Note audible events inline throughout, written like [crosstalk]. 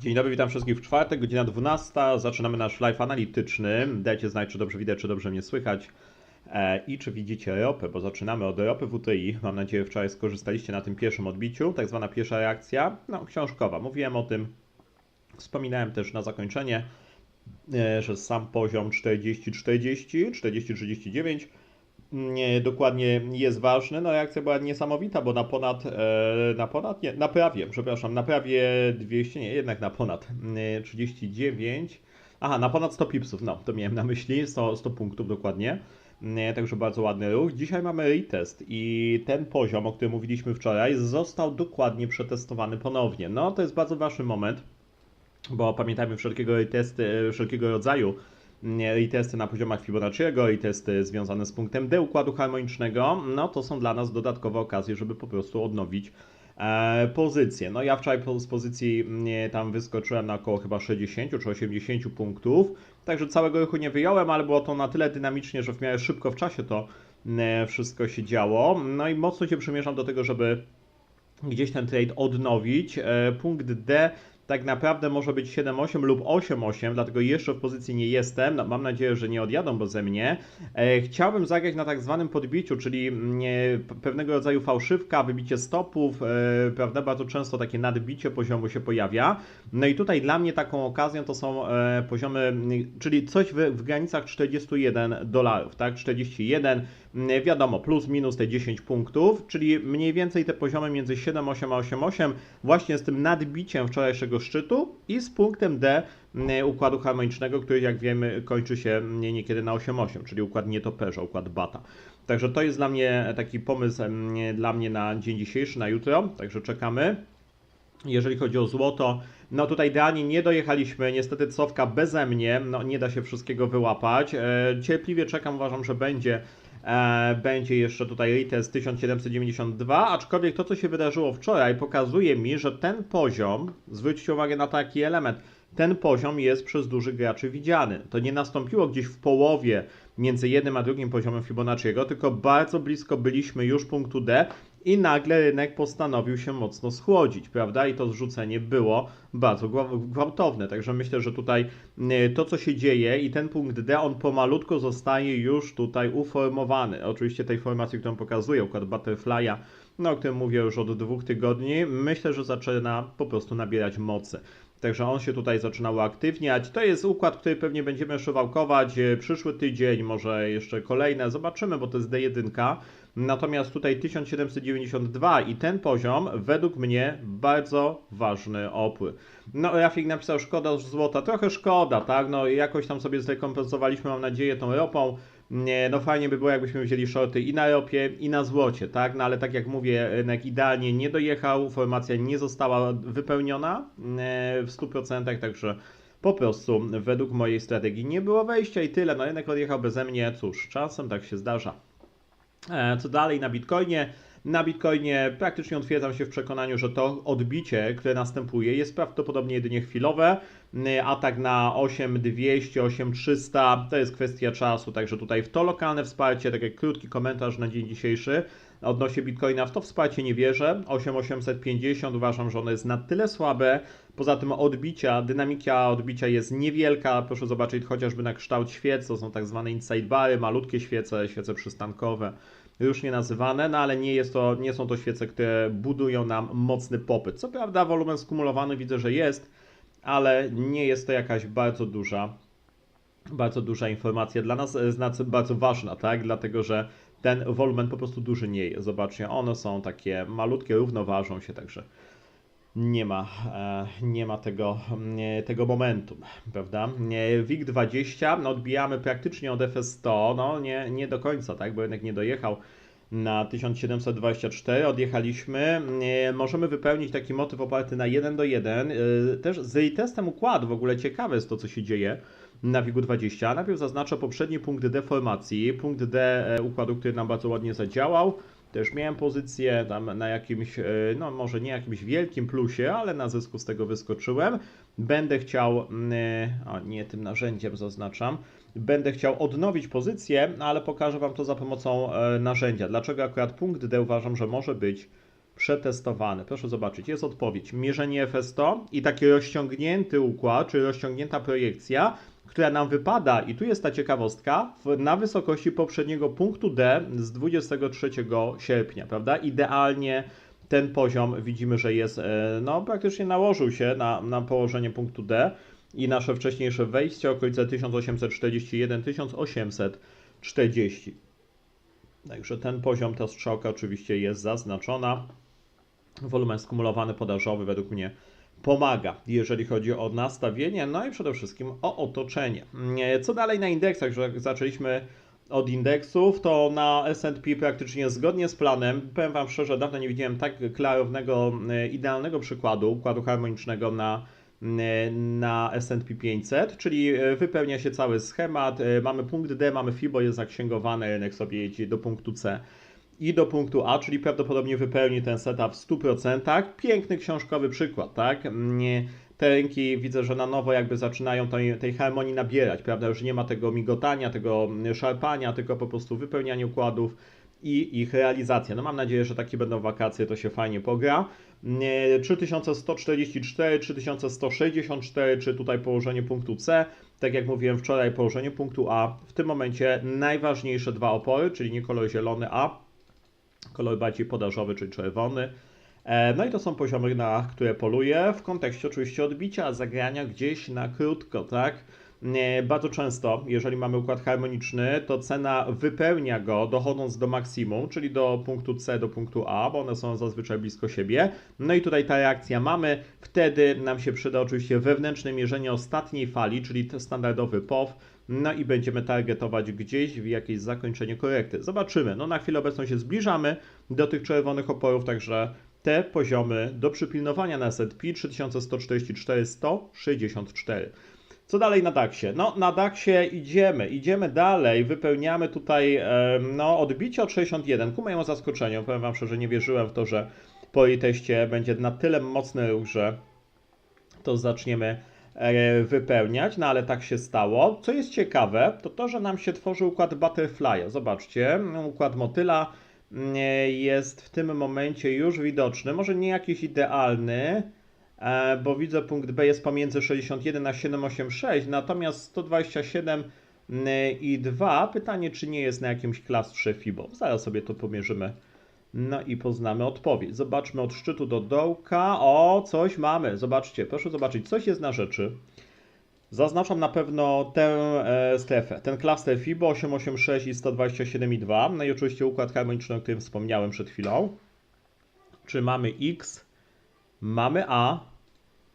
Dzień dobry, witam wszystkich w czwartek, godzina 12. Zaczynamy nasz live analityczny. Dajcie znać, czy dobrze widać, czy dobrze mnie słychać. E, I czy widzicie ropę, bo zaczynamy od ropy WTI. Mam nadzieję, wczoraj skorzystaliście na tym pierwszym odbiciu. Tak zwana pierwsza reakcja, no książkowa. Mówiłem o tym, wspominałem też na zakończenie, e, że sam poziom 40-40, 40-39 nie, dokładnie jest ważny. No reakcja była niesamowita, bo na ponad, e, na ponad, nie, na prawie, przepraszam, na prawie 200, nie, jednak na ponad e, 39, aha, na ponad 100 pipsów, no, to miałem na myśli, 100, 100 punktów dokładnie. E, Także bardzo ładny ruch. Dzisiaj mamy retest i ten poziom, o którym mówiliśmy wczoraj, został dokładnie przetestowany ponownie. No, to jest bardzo ważny moment, bo pamiętajmy wszelkiego retesty, wszelkiego rodzaju nie, retesty na poziomach Fibonacciego, retesty związane z punktem D układu harmonicznego, no to są dla nas dodatkowe okazje, żeby po prostu odnowić e, pozycję. No ja wczoraj z pozycji nie, tam wyskoczyłem na około chyba 60 czy 80 punktów, także całego ruchu nie wyjąłem, ale było to na tyle dynamicznie, że w miarę szybko w czasie to e, wszystko się działo. No i mocno się przymierzam do tego, żeby gdzieś ten trade odnowić. E, Punkt D tak naprawdę może być 7-8 lub 8-8, dlatego jeszcze w pozycji nie jestem. No, mam nadzieję, że nie odjadą beze mnie. E, Chciałbym zagrać na tak zwanym podbiciu, czyli e, pewnego rodzaju fałszywka, wybicie stopów, e, prawda? Bardzo często takie nadbicie poziomu się pojawia. No i tutaj dla mnie taką okazją to są e, poziomy, czyli coś w, w granicach 41 dolarów, tak? 41, mm, wiadomo, plus minus te 10 punktów, czyli mniej więcej te poziomy między 7,8 a 8,8 właśnie z tym nadbiciem wczorajszego szczytu i z punktem D mm, układu harmonicznego, który jak wiemy kończy się mm, niekiedy na 8,8, czyli układ nietoperza, układ bata. Także to jest dla mnie taki pomysł mm, dla mnie na dzień dzisiejszy, na jutro, także czekamy. Jeżeli chodzi o złoto, no tutaj idealnie nie dojechaliśmy, niestety cofka beze mnie, no nie da się wszystkiego wyłapać. E, cierpliwie czekam, uważam, że będzie, będzie jeszcze tutaj retest 1792, aczkolwiek to, co się wydarzyło wczoraj, pokazuje mi, że ten poziom, zwróćcie uwagę na taki element, ten poziom jest przez dużych graczy widziany. To nie nastąpiło gdzieś w połowie między jednym a drugim poziomem Fibonacciego, tylko bardzo blisko byliśmy już punktu D i nagle rynek postanowił się mocno schłodzić, prawda? I to zrzucenie było bardzo gwa- gwałtowne. Także myślę, że tutaj y, to, co się dzieje i ten punkt D, on pomalutko zostaje już tutaj uformowany. Oczywiście tej formacji, którą pokazuje układ Butterfly'a, no, o którym mówię już od dwóch tygodni, myślę, że zaczyna po prostu nabierać mocy. Także on się tutaj zaczyna uaktywniać. To jest układ, który pewnie będziemy jeszcze wałkować e, przyszły tydzień, może jeszcze kolejne. Zobaczymy, bo to jest D1. Natomiast tutaj 1792 i ten poziom według mnie bardzo ważny opór. No, Rafik napisał szkoda złota, trochę szkoda, tak? No jakoś tam sobie zrekompensowaliśmy, mam nadzieję, tą ropą. No fajnie by było, jakbyśmy wzięli shorty i na ropie, i na złocie, tak? No ale tak jak mówię, rynek idealnie nie dojechał, formacja nie została wypełniona e, w 100%, także po prostu według mojej strategii nie było wejścia i tyle. No rynek odjechał beze mnie, cóż, czasem tak się zdarza. E, Co dalej na Bitcoinie? Na Bitcoinie praktycznie utwierdzam się w przekonaniu, że to odbicie, które następuje, jest prawdopodobnie jedynie chwilowe. Atak na 8200, 8300 to jest kwestia czasu, także tutaj w to lokalne wsparcie, tak jak krótki komentarz na dzień dzisiejszy odnośnie Bitcoina, w to wsparcie nie wierzę. 8850 uważam, że ono jest na tyle słabe. Poza tym odbicia, dynamika odbicia jest niewielka. Proszę zobaczyć chociażby na kształt świec, to są tak zwane inside bary, malutkie świece, świece przystankowe różnie nazywane, no ale nie, jest to, nie są to świece, które budują nam mocny popyt. Co prawda wolumen skumulowany widzę, że jest, ale nie jest to jakaś bardzo duża, bardzo duża informacja dla nas, e, znaczy bardzo ważna, tak? Dlatego, że ten wolumen po prostu duży nie jest. Zobaczcie, one są takie malutkie, równoważą się, także nie ma, e, nie ma tego, nie, tego momentu, prawda? Nie, WIG20 no, odbijamy praktycznie od FS100, no nie, nie do końca, tak? Bo jednak nie dojechał na 1724, odjechaliśmy. Możemy wypełnić taki motyw oparty na 1 do 1. Yy, Też z retestem układu, w ogóle ciekawe jest to, co się dzieje na WIG-20. Najpierw zaznaczę poprzedni punkt deformacji, punkt D e, układu, który nam bardzo ładnie zadziałał. Też miałem pozycję tam na jakimś, e, no może nie jakimś wielkim plusie, ale na zysku z tego wyskoczyłem. Będę chciał, mm, e, nie tym narzędziem zaznaczam, będę chciał odnowić pozycję, ale pokażę Wam to za pomocą e, narzędzia. Dlaczego akurat punkt D uważam, że może być przetestowany. Proszę zobaczyć, jest odpowiedź. Mierzenie FS100 i taki rozciągnięty układ, czy rozciągnięta projekcja, która nam wypada, i tu jest ta ciekawostka, na wysokości poprzedniego punktu D z 23 sierpnia, prawda? Idealnie ten poziom widzimy, że jest, e, no praktycznie nałożył się na, na położenie punktu D i nasze wcześniejsze wejście, okolice 1841-1840. Także ten poziom, ta strzałka oczywiście jest zaznaczona. Wolumen skumulowany podażowy według mnie pomaga, jeżeli chodzi o nastawienie, no i przede wszystkim o otoczenie. Nie, Co dalej na indeksach, że zaczęliśmy od indeksów, to na S&P praktycznie zgodnie z planem, powiem Wam szczerze, dawno nie widziałem tak klarownego, e, idealnego przykładu układu harmonicznego na, e, na S&P 500, czyli e, wypełnia się cały schemat, e, mamy punkt D, mamy FIBO, jest zaksięgowane, rynek sobie jedzie do punktu C i do punktu A, czyli prawdopodobnie wypełni ten setup w 100%. Piękny książkowy przykład, tak? Te rynki widzę, że na nowo jakby zaczynają tej, tej harmonii nabierać, prawda? Już nie ma tego migotania, tego szarpania, tylko po prostu wypełnianie układów i ich realizacja. No mam nadzieję, że takie będą wakacje, to się fajnie pogra. Nie, 3144, 3164, czy tutaj położenie punktu C. Tak jak mówiłem wczoraj, położenie punktu A. W tym momencie najważniejsze dwa opory, czyli nie kolor zielony, a kolor bardziej podażowy, czyli czerwony. E, No i to są poziomy, na które poluję, w kontekście oczywiście odbicia, zagrania gdzieś na krótko, tak? Bardzo często, jeżeli mamy układ harmoniczny, to cena wypełnia go dochodząc do maksimum, czyli do punktu C, do punktu A, bo one są zazwyczaj blisko siebie. No i tutaj ta reakcja mamy. Wtedy nam się przyda oczywiście wewnętrzne mierzenie ostatniej fali, czyli standardowy POW, no i będziemy targetować gdzieś w jakieś zakończenie korekty. Zobaczymy. No na chwilę obecną się zbliżamy do tych czerwonych oporów, także te poziomy do przypilnowania na S&P 3144, 164. Co dalej na DAXie? No, na DAXie idziemy, idziemy dalej, wypełniamy tutaj no, odbicie od 61 ku mojemu zaskoczeniu. Powiem Wam szczerze, nie wierzyłem w to, że po jej teście będzie na tyle mocny ruch, że to zaczniemy e, wypełniać, no ale tak się stało. Co jest ciekawe, to to, że nam się tworzy układ Butterfly'a. Zobaczcie, układ motyla mm, jest w tym momencie już widoczny. Może nie jakiś idealny, bo widzę punkt B jest pomiędzy 61 a 786, natomiast 127 mm, i 2. Pytanie, czy nie jest na jakimś klastrze FIBO. Zaraz sobie to pomierzymy. No i poznamy odpowiedź. Zobaczmy od szczytu do dołka. O, coś mamy. Zobaczcie, proszę zobaczyć, coś jest na rzeczy. Zaznaczam na pewno tę e, strefę, ten klaster FIBO 886 i 127,2. No i oczywiście układ harmoniczny, o którym wspomniałem przed chwilą. Czy mamy X, mamy A,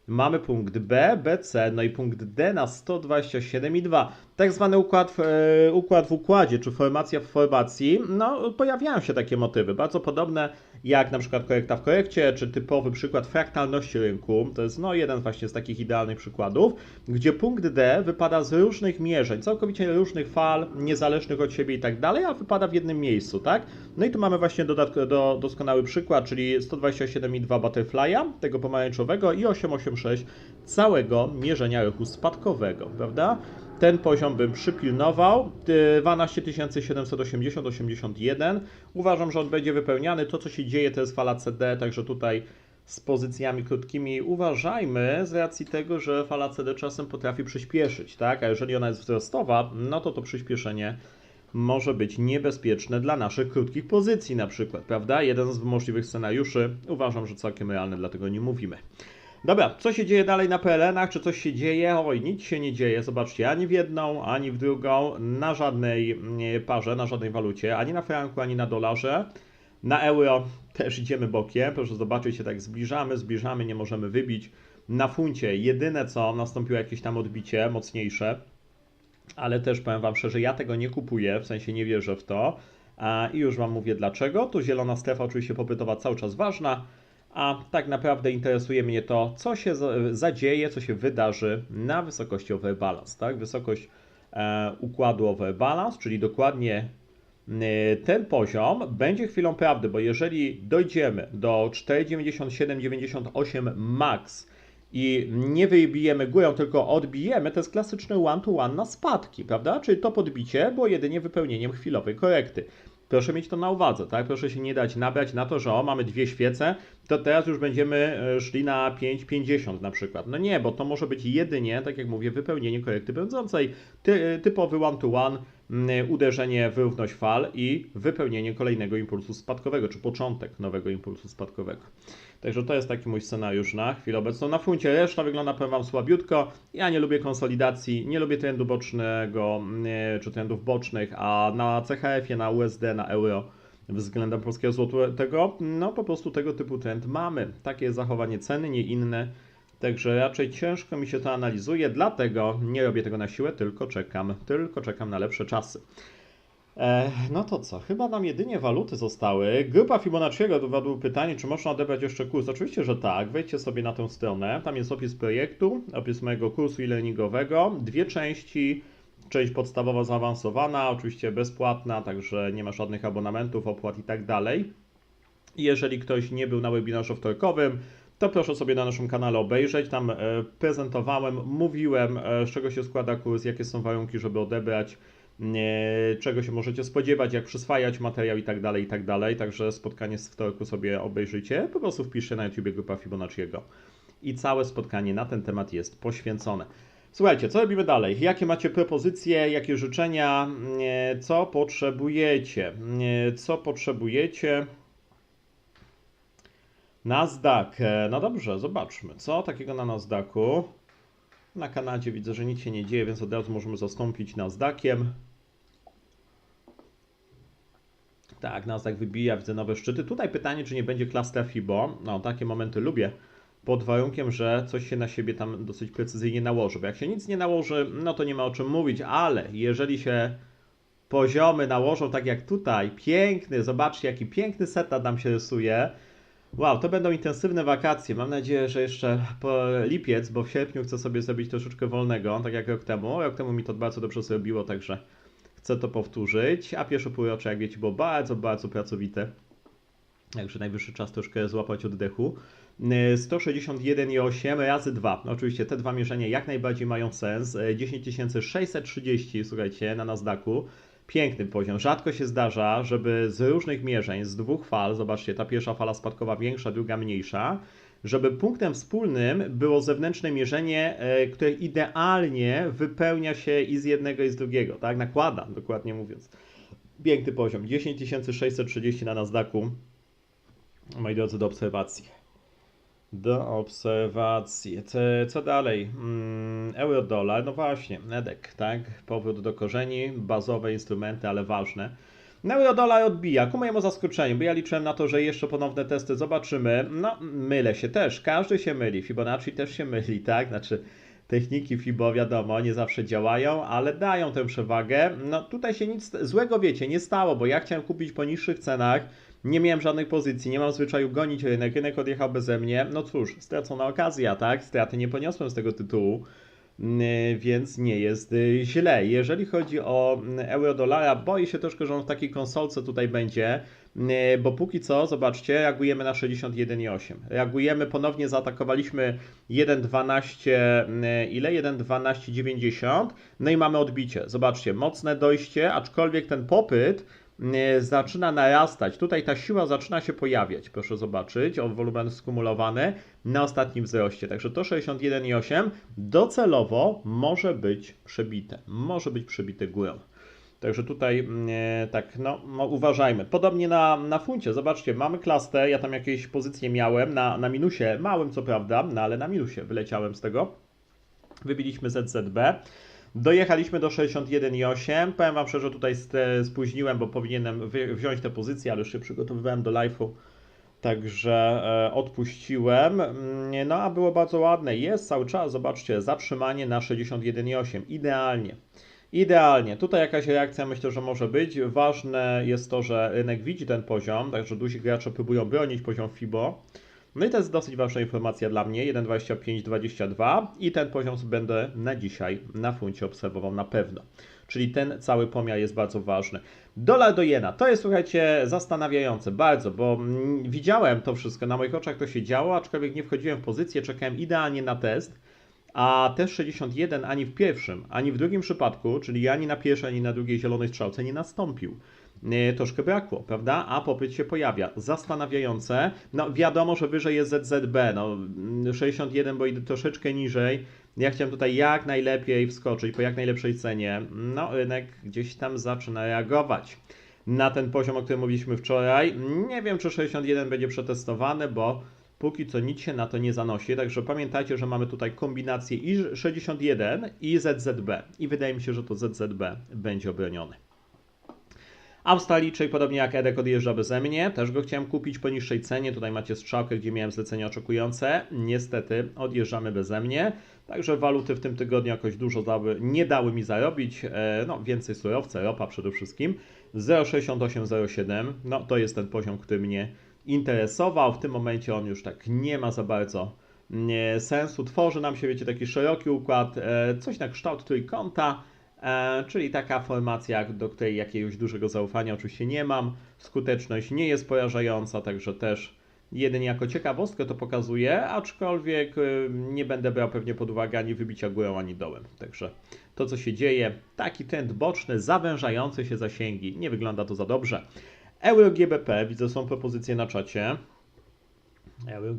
mamy punkt B, BC, no i punkt D na 127,2. Tak zwany układ, w- e, układ w układzie, czy formacja w formacji, no pojawiają się takie motywy, bardzo podobne jak na przykład korekta w korekcie, czy typowy przykład fraktalności rynku. To jest no jeden właśnie z takich idealnych przykładów, gdzie punkt D wypada z różnych mierzeń, całkowicie różnych fal, niezależnych od siebie i tak dalej, a wypada w jednym miejscu, tak? No i tu mamy właśnie dodatk- do, doskonały przykład, czyli 127,2 Butterfly'a, tego pomarańczowego i 886 całego mierzenia ruchu spadkowego, prawda? Ten poziom bym przypilnował. Ty- 12 780, 81. Uważam, że on będzie wypełniany. To, co się dzieje, to jest fala CD, także tutaj z pozycjami krótkimi uważajmy z racji tego, że fala CD czasem potrafi przyspieszyć, tak? A jeżeli ona jest wzrostowa, no to to przyspieszenie może być niebezpieczne dla naszych krótkich pozycji na przykład, prawda? Jeden z możliwych scenariuszy. Uważam, że całkiem realny, dlatego nie mówimy. Dobra, co się dzieje dalej na PLN-ach? Czy coś się dzieje? Oj, nic się nie dzieje. Zobaczcie, ani w jedną, ani w drugą, na żadnej mm, parze, na żadnej walucie, ani na franku, ani na dolarze. Na euro też idziemy bokiem. Proszę zobaczyć, się tak zbliżamy, zbliżamy, nie możemy wybić. Na funcie jedyne co, nastąpiło jakieś tam odbicie mocniejsze, ale też powiem Wam szczerze, ja tego nie kupuję, w sensie nie wierzę w to. I już Wam mówię dlaczego. Tu zielona strefa oczywiście popytowa cały czas ważna, a tak naprawdę interesuje mnie to, co się za- zadzieje, co się wydarzy na wysokości overbalance, tak? Wysokość e, układu overbalance, czyli dokładnie e, ten poziom będzie chwilą prawdy, bo jeżeli dojdziemy do 4,9798 max i nie wybijemy górą, tylko odbijemy, to jest klasyczny one-to-one na spadki, prawda? Czyli to podbicie było jedynie wypełnieniem chwilowej korekty. Proszę mieć to na uwadze, tak? Proszę się nie dać nabrać na to, że o, mamy dwie świece, to teraz już będziemy e, szli na 5,50 na przykład. No nie, bo to może być jedynie, tak jak mówię, wypełnienie korekty pędzącej, ty, typowy one-to-one, mm, uderzenie w równość fal i wypełnienie kolejnego impulsu spadkowego, czy początek nowego impulsu spadkowego. Także to jest taki mój scenariusz na chwilę obecną. Na funcie reszta wygląda powiem Wam słabiutko. Ja nie lubię konsolidacji, nie lubię trendu bocznego, nie, czy trendów bocznych, a na CHF-ie, na USD, na euro względem polskiego złotego, no po prostu tego typu trend mamy. Takie zachowanie ceny, nie inne. Także raczej ciężko mi się to analizuje, dlatego nie robię tego na siłę, tylko czekam, tylko czekam na lepsze czasy. E, no to co? Chyba nam jedynie waluty zostały. Grupa Fibonacciego dowiodł pytanie, czy można odebrać jeszcze kurs. Oczywiście, że tak. Wejdźcie sobie na tę stronę. Tam jest opis projektu, opis mojego kursu e-learningowego. Dwie części. Część podstawowa, zaawansowana, oczywiście bezpłatna, także nie ma żadnych abonamentów, opłat i tak dalej. Jeżeli ktoś nie był na webinarze wtorkowym, to proszę sobie na naszym kanale obejrzeć. Tam e, prezentowałem, mówiłem, e, z czego się składa kurs, jakie są warunki, żeby odebrać czego się możecie spodziewać, jak przyswajać materiał i tak dalej, i tak dalej. Także spotkanie z wtorku sobie obejrzycie. Po prostu wpiszcie na YouTube grupa Fibonacciego. I całe spotkanie na ten temat jest poświęcone. Słuchajcie, co robimy dalej? Jakie macie propozycje, jakie życzenia, co potrzebujecie? Co potrzebujecie? Nasdaq. No dobrze, zobaczmy. Co takiego na Nasdaqu? Na Kanadzie widzę, że nic się nie dzieje, więc od razu możemy zastąpić Nasdaqiem. Tak, Nasdaq wybija, widzę nowe szczyty. Tutaj pytanie, czy nie będzie klastra FIBO. No, takie momenty lubię. Pod warunkiem, że coś się na siebie tam dosyć precyzyjnie nałoży. Bo jak się nic nie nałoży, no to nie ma o czym mówić, ale jeżeli się poziomy nałożą tak jak tutaj, piękny, zobaczcie jaki piękny setup nam się rysuje, Wow, to będą intensywne wakacje. Mam nadzieję, że jeszcze po lipiec, bo w sierpniu chcę sobie zrobić troszeczkę wolnego, tak jak rok temu. Rok temu mi to bardzo dobrze zrobiło, także chcę to powtórzyć. A pierwsze półrocze, jak wiecie, było bardzo, bardzo pracowite. Także najwyższy czas troszkę złapać oddechu. 161,8 razy 2. Oczywiście te dwa mierzenia jak najbardziej mają sens. 10630, słuchajcie, na Nasdaqu. Piękny poziom. Rzadko się zdarza, żeby z różnych mierzeń, z dwóch fal, zobaczcie, ta pierwsza fala spadkowa większa, druga mniejsza, żeby punktem wspólnym było zewnętrzne mierzenie, e, które idealnie wypełnia się i z jednego, i z drugiego, tak? Nakłada, dokładnie mówiąc. Piękny poziom. 10630 na Nasdaqu. Moi drodzy, do obserwacji. Do obserwacji. Co, dalej? Mm, Euro-dolar, no właśnie, Edek, tak? Powrót do korzeni, bazowe instrumenty, ale ważne. No Euro-dolar odbija, ku mojemu zaskoczeniu, bo ja liczyłem na to, że jeszcze ponowne testy zobaczymy. No, mylę się też, każdy się myli, Fibonacci też się myli, tak? Znaczy, techniki FIBO, wiadomo, nie zawsze działają, ale dają tę przewagę. No, tutaj się nic złego, wiecie, nie stało, bo ja chciałem kupić po niższych cenach, nie miałem żadnych pozycji, nie mam zwyczaju gonić rynek, rynek odjechał beze mnie. No cóż, stracona okazja, tak? Straty nie poniosłem z tego tytułu, mm, więc nie jest y, źle. Jeżeli chodzi o mm, euro-dolara, boję się troszkę, że on w takiej konsolce tutaj będzie, mm, bo póki co, zobaczcie, reagujemy na 61,8. Reagujemy, ponownie zaatakowaliśmy 1,12, ile? 1,12,90, no i mamy odbicie. Zobaczcie, mocne dojście, aczkolwiek ten popyt zaczyna narastać. Tutaj ta siła zaczyna się pojawiać. Proszę zobaczyć, o wolumen skumulowany na ostatnim wzroście. Także to 61,8 docelowo może być przebite. Może być przebite górą. Także tutaj mm, e, tak, no, no, uważajmy. Podobnie na, na funcie, zobaczcie, mamy klastę, ja tam jakieś pozycje miałem na, na minusie, małym co prawda, no ale na minusie wyleciałem z tego. Wybiliśmy ZZB. Dojechaliśmy do 61,8. Powiem Wam szczerze, tutaj spóźniłem, bo powinienem wziąć tę pozycję, ale się przygotowywałem do live'u. Także e, odpuściłem. Mm, no a było bardzo ładne. Jest cały czas, zobaczcie, zatrzymanie na 61,8. Idealnie. Idealnie. Tutaj jakaś reakcja myślę, że może być. Ważne jest to, że rynek widzi ten poziom, także duzi gracze próbują bronić poziom FIBO. No i to jest dosyć ważna informacja dla mnie, 1,2522 i ten poziom będę na dzisiaj na funcie obserwował na pewno. Czyli ten cały pomiar jest bardzo ważny. Dolar do jena, to jest słuchajcie zastanawiające bardzo, bo mm, widziałem to wszystko, na moich oczach to się działo, aczkolwiek nie wchodziłem w pozycję, czekałem idealnie na test, a test 61 ani w pierwszym, ani w drugim przypadku, czyli ani na pierwszej, ani na drugiej zielonej strzałce nie nastąpił. E, troszkę brakło, prawda? A popyt się pojawia. Zastanawiające. No wiadomo, że wyżej jest ZZB, no mm, 61, bo idę troszeczkę niżej. Ja chciałem tutaj jak najlepiej wskoczyć po jak najlepszej cenie. No rynek gdzieś tam zaczyna reagować na ten poziom, o którym mówiliśmy wczoraj. Nie wiem, czy 61 będzie przetestowany, bo póki co nic się na to nie zanosi. Także pamiętajcie, że mamy tutaj kombinację i 61 i ZZB. I wydaje mi się, że to ZZB będzie obroniony. Australijczyk, podobnie jak Edek, odjeżdża beze mnie. Też go chciałem kupić po niższej cenie. Tutaj macie strzałkę, gdzie miałem zlecenie oczekujące. Niestety odjeżdżamy beze mnie. Także waluty w tym tygodniu jakoś dużo dały, nie dały mi zarobić. E, no, więcej surowca, ropa przede wszystkim. 0,6807. No, to jest ten poziom, który mnie interesował. W tym momencie on już tak nie ma za bardzo nie, sensu. Tworzy nam się, wiecie, taki szeroki układ, e, coś na kształt trójkąta. E, czyli taka formacja, do której jakiegoś dużego zaufania oczywiście nie mam. Skuteczność nie jest porażająca, także też jedynie jako ciekawostkę to pokazuję, aczkolwiek y, nie będę brał pewnie pod uwagę ani wybicia górą, ani dołem. Także to, co się dzieje, taki trend boczny, zawężający się zasięgi, nie wygląda to za dobrze. Euro GBP, widzę są propozycje na czacie. Euro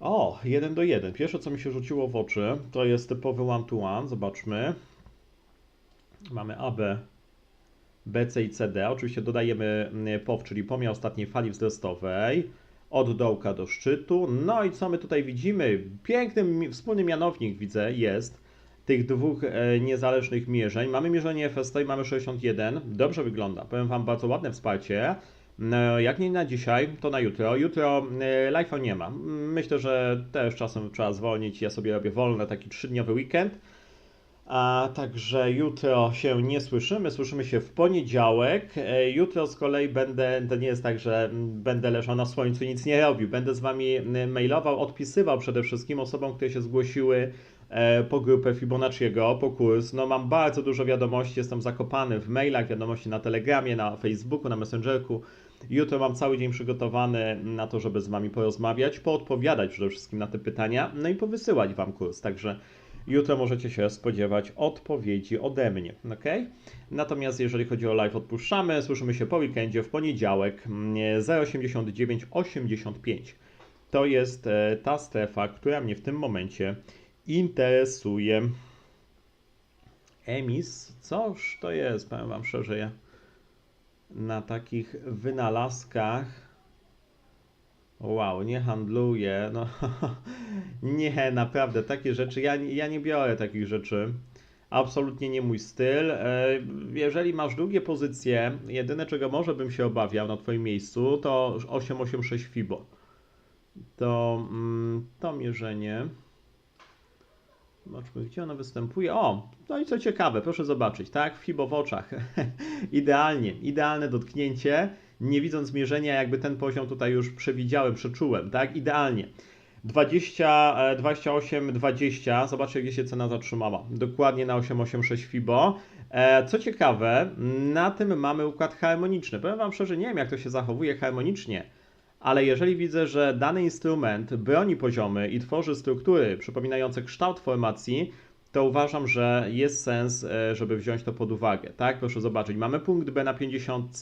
O, 1 do 1. Pierwsze, co mi się rzuciło w oczy, to jest typowy one-to-one. Zobaczmy. Mamy AB, BC i CD. Oczywiście dodajemy mm, POW, czyli pomiar ostatniej fali wzrostowej. Od dołka do szczytu. No i co my tutaj widzimy? Piękny wspólny mianownik, widzę, jest tych dwóch e, niezależnych mierzeń. Mamy mierzenie FST i mamy 61. Dobrze wygląda. Powiem Wam, bardzo ładne wsparcie. No, jak nie na dzisiaj, to na jutro. Jutro e, live'a nie ma. Myślę, że też czasem trzeba zwolnić. Ja sobie robię wolny, taki trzydniowy weekend. A także jutro się nie słyszymy, słyszymy się w poniedziałek. E, Jutro z kolei będę, to nie jest tak, że będę leżał na słońcu i nic nie robił. Będę z Wami mm, mailował, odpisywał przede wszystkim osobom, które się zgłosiły e, po grupę Fibonacciego, po kurs. No mam bardzo dużo wiadomości, jestem zakopany w mailach, wiadomości na Telegramie, na Facebooku, na Messengerku. Jutro mam cały dzień przygotowany na to, żeby z Wami porozmawiać, poodpowiadać przede wszystkim na te pytania, no i powysyłać Wam kurs. Także Jutro możecie się spodziewać odpowiedzi ode mnie, ok? Natomiast jeżeli chodzi o live, odpuszczamy. Słyszymy się po weekendzie w poniedziałek mm, 08985. To jest e, ta strefa, która mnie w tym momencie interesuje. Emis, coż to jest? Powiem Wam szczerze, ja na takich wynalazkach Wow, nie handluję. No, [laughs] nie, naprawdę, takie rzeczy. Ja, ja nie biorę takich rzeczy. Absolutnie nie mój styl. E, Jeżeli masz długie pozycje, jedyne czego może bym się obawiał na Twoim miejscu, to 886 FIBO. To, mm, to mierzenie. Zobaczmy, gdzie ono występuje. O, no i co ciekawe, proszę zobaczyć, tak? FIBO w oczach. [laughs] Idealnie, idealne dotknięcie nie widząc mierzenia, jakby ten poziom tutaj już przewidziałem, przeczułem, tak? Idealnie. 20, 28, 20. Zobaczcie, gdzie się cena zatrzymała. Dokładnie na 886 FIBO. E, Co ciekawe, na tym mamy układ harmoniczny. Powiem Wam szczerze, nie wiem, jak to się zachowuje harmonicznie, ale jeżeli widzę, że dany instrument broni poziomy i tworzy struktury przypominające kształt formacji, to uważam, że jest sens, e, żeby wziąć to pod uwagę. Tak, proszę zobaczyć. Mamy punkt B na 50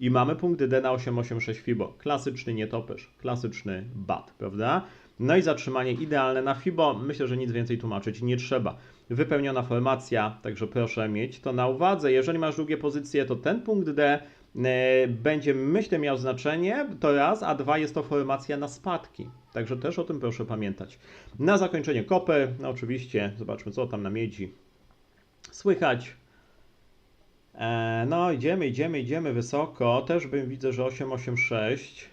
i mamy punkt D na 886 FIBO. Klasyczny nietoperz, klasyczny BAT, prawda? No i zatrzymanie idealne na FIBO. Myślę, że nic więcej tłumaczyć nie trzeba. Wypełniona formacja, także proszę mieć to na uwadze. Jeżeli masz długie pozycje, to ten punkt D będzie, myślę, miał znaczenie, to raz, a dwa jest to formacja na spadki. Także też o tym proszę pamiętać. Na zakończenie kopy, no oczywiście, zobaczmy co tam na miedzi słychać. E, no, idziemy, idziemy, idziemy wysoko. Też bym widzę, że 886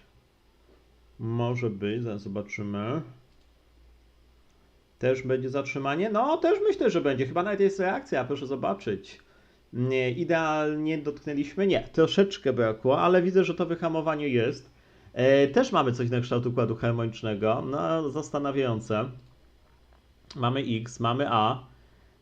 może być, zaraz zobaczymy. Też będzie zatrzymanie? No, też myślę, że będzie. Chyba nawet jest reakcja, proszę zobaczyć. Nie, idealnie dotknęliśmy? Nie, troszeczkę brakło, ale widzę, że to wyhamowanie jest. E, też mamy coś na kształt układu harmonicznego. No, zastanawiające. Mamy X, mamy A.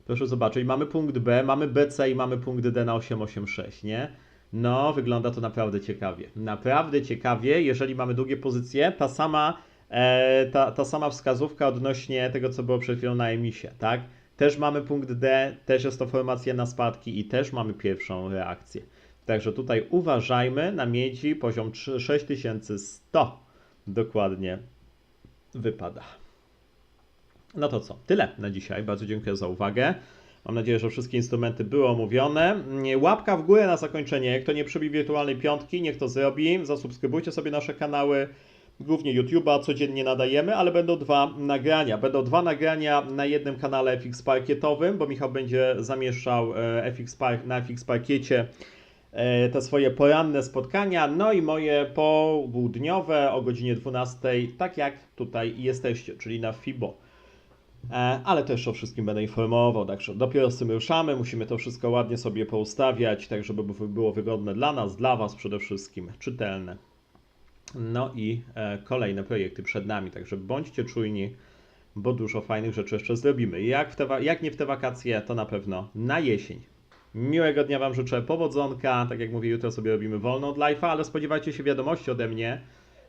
Proszę zobaczyć, mamy punkt B, mamy BC i mamy punkt D na 886, nie? No, wygląda to naprawdę ciekawie. Naprawdę ciekawie, jeżeli mamy długie pozycje, ta sama, e, ta, ta sama wskazówka odnośnie tego, co było przed chwilą na emisie, tak? Też mamy punkt D, też jest to formacja na spadki i też mamy pierwszą reakcję. Także tutaj uważajmy na miedzi, poziom 3 6100 dokładnie wypada. No to co, tyle na dzisiaj. Bardzo dziękuję za uwagę. Mam nadzieję, że wszystkie instrumenty były omówione. Łapka w górę na zakończenie. Kto nie przybił wirtualnej piątki, niech to zrobi. Zasubskrybujcie sobie nasze kanały, głównie YouTube'a, codziennie nadajemy, ale będą dwa nagrania. Będą dwa nagrania na jednym kanale FX Parkietowym, bo Michał będzie zamieszczał e, FX Park, na FX Parkiecie e, te swoje poranne spotkania, no i moje południowe o godzinie 12, tak jak tutaj jesteście, czyli na FIBO. E, Ale też o wszystkim będę informował, także dopiero z tym ruszamy, musimy to wszystko ładnie sobie poustawiać, tak żeby było wygodne dla nas, dla Was przede wszystkim, czytelne. No i e, kolejne projekty przed nami, także bądźcie czujni, bo dużo fajnych rzeczy jeszcze zrobimy. Jak, w te, jak nie w te wakacje, to na pewno na jesień. Miłego dnia Wam życzę, powodzonka, tak jak mówię, jutro sobie robimy wolno od live'a, ale spodziewajcie się wiadomości ode mnie,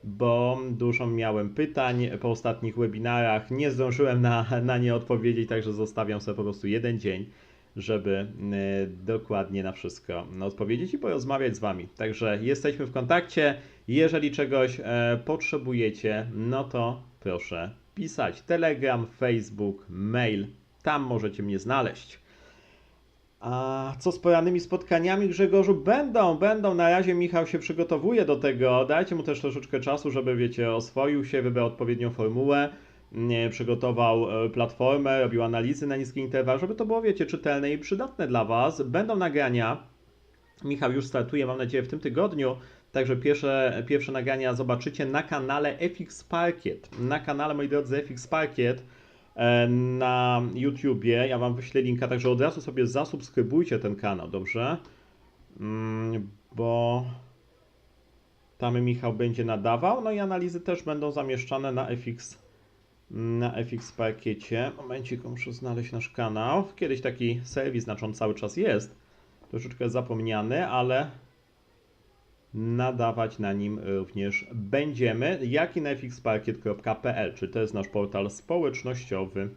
bo dużo miałem pytań po ostatnich webinarach, nie zdążyłem na, na nie odpowiedzieć, także zostawiam sobie po prostu jeden dzień, żeby y, dokładnie na wszystko odpowiedzieć i porozmawiać z Wami. Także jesteśmy w kontakcie, jeżeli czegoś e, potrzebujecie, no to proszę pisać. Telegram, Facebook, mail, tam możecie mnie znaleźć. A co z porannymi spotkaniami, Grzegorzu? Będą, będą. Na razie Michał się przygotowuje do tego. Dajcie mu też troszeczkę czasu, żeby, wiecie, oswoił się, wybrał odpowiednią formułę, przygotował e, platformę, robił analizy na niski interwał, żeby to było, wiecie, czytelne i przydatne dla Was. Będą nagrania. Michał już startuje, mam nadzieję, w tym tygodniu. Także pierwsze, pierwsze nagrania zobaczycie na kanale FX Parkiet. Na kanale, moi drodzy, FX Parkiet e, na YouTubie. Ja Wam wyślę linka, także od razu sobie zasubskrybujcie ten kanał, dobrze? Mm, Bo tam Michał będzie nadawał, no i analizy też będą zamieszczane na FX, na FX Parkiecie. Momencik, muszę znaleźć nasz kanał. Kiedyś taki serwis, znaczy on cały czas jest. Troszeczkę zapomniany, ale nadawać na nim również będziemy, jak i na fxparkiet.pl, czyli to jest nasz portal społecznościowy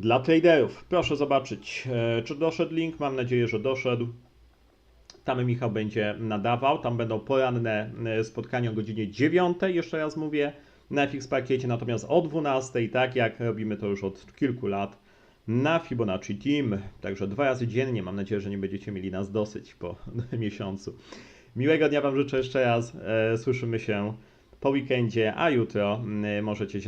dla traderów. Proszę zobaczyć, e, czy doszedł link. Mam nadzieję, że doszedł. Tam Michał będzie nadawał. Tam będą poranne e, spotkania o godzinie 9, jeszcze raz mówię, na FX Pakiecie, natomiast o 12, tak jak robimy to już od kilku lat, na Fibonacci Team. Także dwa razy dziennie. Mam nadzieję, że nie będziecie mieli nas dosyć po [laughs] miesiącu. Miłego dnia Wam życzę jeszcze raz. E, Słyszymy się po weekendzie, a jutro mm, możecie się